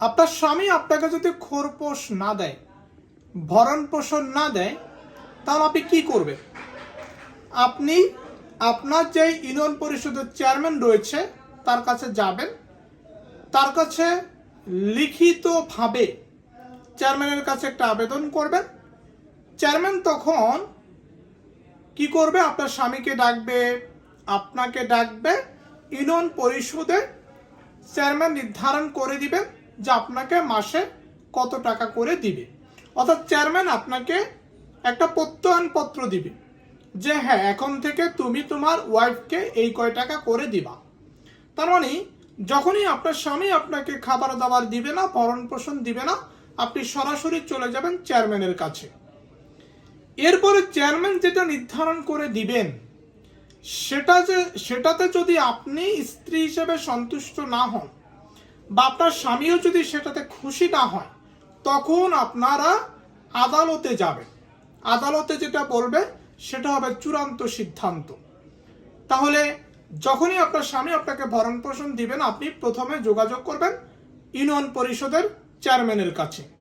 আপনার স্বামী আপনাকে যদি খোরপোষ না দেয় ভরণ পোষণ না দেয়, তাহলে আপনি কি করবেন? আপনি আপনার যে ইউনিয়ন পরিষদের চেয়ারম্যান রয়েছে, তার কাছে যাবেন। তার কাছে লিখিতভাবে চেয়ারম্যানের কাছে একটা আবেদন করবেন। চেয়ারম্যান তখন কি করবে? আপনার স্বামীকে ডাকবে, আপনাকে ডাকবে, ইউনিয়ন পরিষদের চেয়ারম্যান নির্ধারণ করে দিবেন। যে আপনাকে মাসে কত টাকা করে দিবে। অর্থাৎ চেয়ারম্যান আপনাকে একটা প্রত্যয়ন পত্র দিবে যে হ্যাঁ এখন থেকে তুমি তোমার ওয়াইফকে এই কয় টাকা করে দিবা। তার মানে যখনই আপনার স্বামী আপনাকে খাবার দাবার দিবে না, ভরণ পোষণ দিবে না, আপনি সরাসরি চলে যাবেন চেয়ারম্যানের কাছে। এরপরে চেয়ারম্যান যেটা নির্ধারণ করে দিবেন, সেটা যে, সেটাতে যদি আপনি স্ত্রী হিসেবে সন্তুষ্ট না হন বা আপনার স্বামীও যদি সেটাতে খুশি না হয়, তখন আপনারা আদালতে যাবে আদালতে যেটা বলবে, সেটা হবে চূড়ান্ত সিদ্ধান্ত। তাহলে যখনই আপনার স্বামী আপনাকে ভরণ পোষণ দিবেন, আপনি প্রথমে যোগাযোগ করবেন ইউনিয়ন পরিষদের চেয়ারম্যানের কাছে।